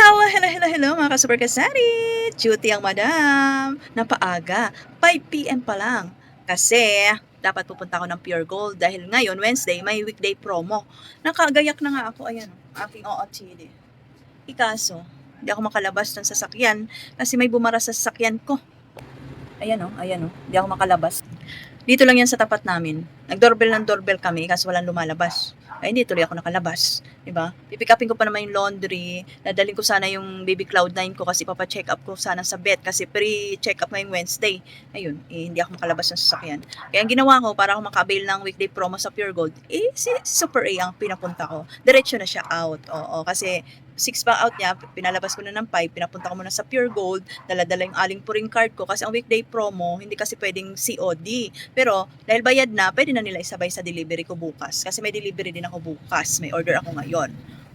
Hello, hello, hello, hello mga ka-super kasari! Duty ang madam! Napaaga, 5pm pa lang. Kasi dapat pupunta ako ng Pure Gold dahil ngayon, Wednesday, may weekday promo. Nakagayak na nga ako, ayan, aking OOTD. Ikaso, hindi ako makalabas ng sasakyan kasi may bumara sa sasakyan ko. Ayan o, ayan o, hindi ako makalabas. Dito lang yan sa tapat namin. Nag-doorbell ng doorbell kami kasi walang lumalabas. Ay, hindi tuloy ako nakalabas. Diba? Pipick upin ko pa naman yung laundry. Dadalhin ko sana yung baby Cloud9 ko kasi papa-check up ko sana sa vet kasi pre-check up ngayong Wednesday. Ayun, eh, hindi ako makalabas ng sasakyan. Kaya ang ginawa ko para ako makabail ng weekday promo sa Pure Gold, eh, si Super A ang pinapunta ko. Diretso na siya out. Oo, kasi 6 pa out niya, pinalabas ko na ng 5, pinapunta ko muna sa Pure Gold, daladala yung aling puring card ko kasi ang weekday promo, hindi kasi pwedeng COD. Pero dahil bayad na, pwede na nila isabay sa delivery ko bukas. Kasi may delivery din ako bukas, may order ako ngayon.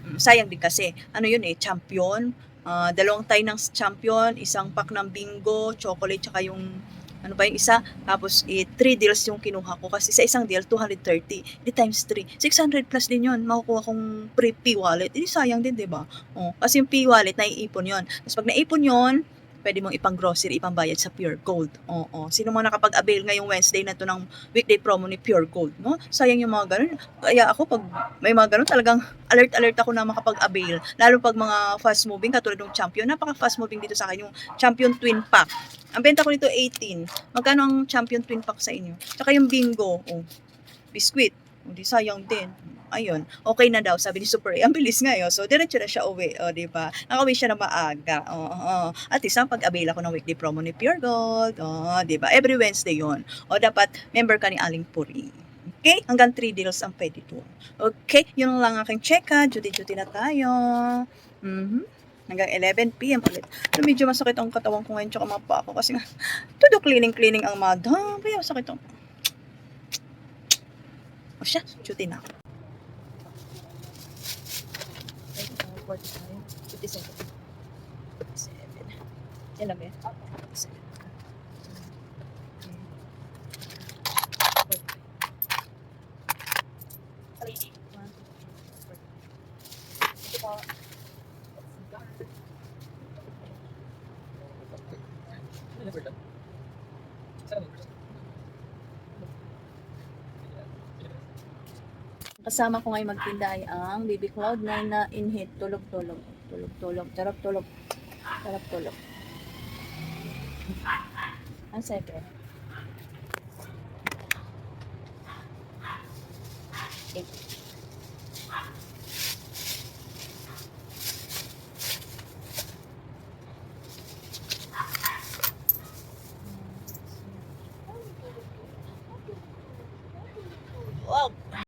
Mm, sayang din kasi, ano yun eh, champion, ah, dalawang tie ng champion, isang pack ng bingo, chocolate, tsaka yung ano ba yung isa, tapos eh, 3 deals yung kinuha ko. Kasi sa isang deal 230, di times 3, 600 plus din yun, makukuha kong free P-wallet, hindi sayang din, di ba? Oh, kasi yung P-wallet, naiipon yon Tapos pag naipon yon pwede mong ipang grocery, ipang bayad sa Pure Gold. Oo. Sino mga nakapag-avail ngayong Wednesday na to ng weekday promo ni Pure Gold, no? Sayang yung mga ganun. Kaya ako, pag may mga ganun, talagang alert-alert ako na makapag-avail. Lalo pag mga fast moving, katulad ng champion. Napaka fast moving dito sa akin, yung champion twin pack. Ang benta ko nito 18. Magkano ang champion twin pack sa inyo? Tsaka yung bingo, oh, biscuit. Hindi sayang din. Ayun, okay na daw, sabi ni Super A. Ang bilis ngayon. So, diretso na siya uwi. O, di ba? Nakauwi siya na maaga. Oo, oo. At least, ang pag-avail ako ng weekly promo ni Pure Gold. O, di ba? Every Wednesday yon O, dapat member ka ni Aling Puri. Okay? Hanggang 3 deals ang pwede to. Okay? Yun lang aking check ha. Duty-duty na tayo. Mhm. Hanggang 11 p.m. ulit. Pero medyo masakit ang katawan ko ngayon tsaka mga pa ako kasi nga, todo cleaning-cleaning ang madam. Kaya masakit ang... O siya, duty na ako. 45, 57, 57. Yan lang ba yan? 57. Kasama ko ngayon magtinda ay ang Baby Cloud9 na inhit. Tulog-tulog. Tulog-tulog. Tarap-tulog. Tarap-tulog. Ang second. Eight.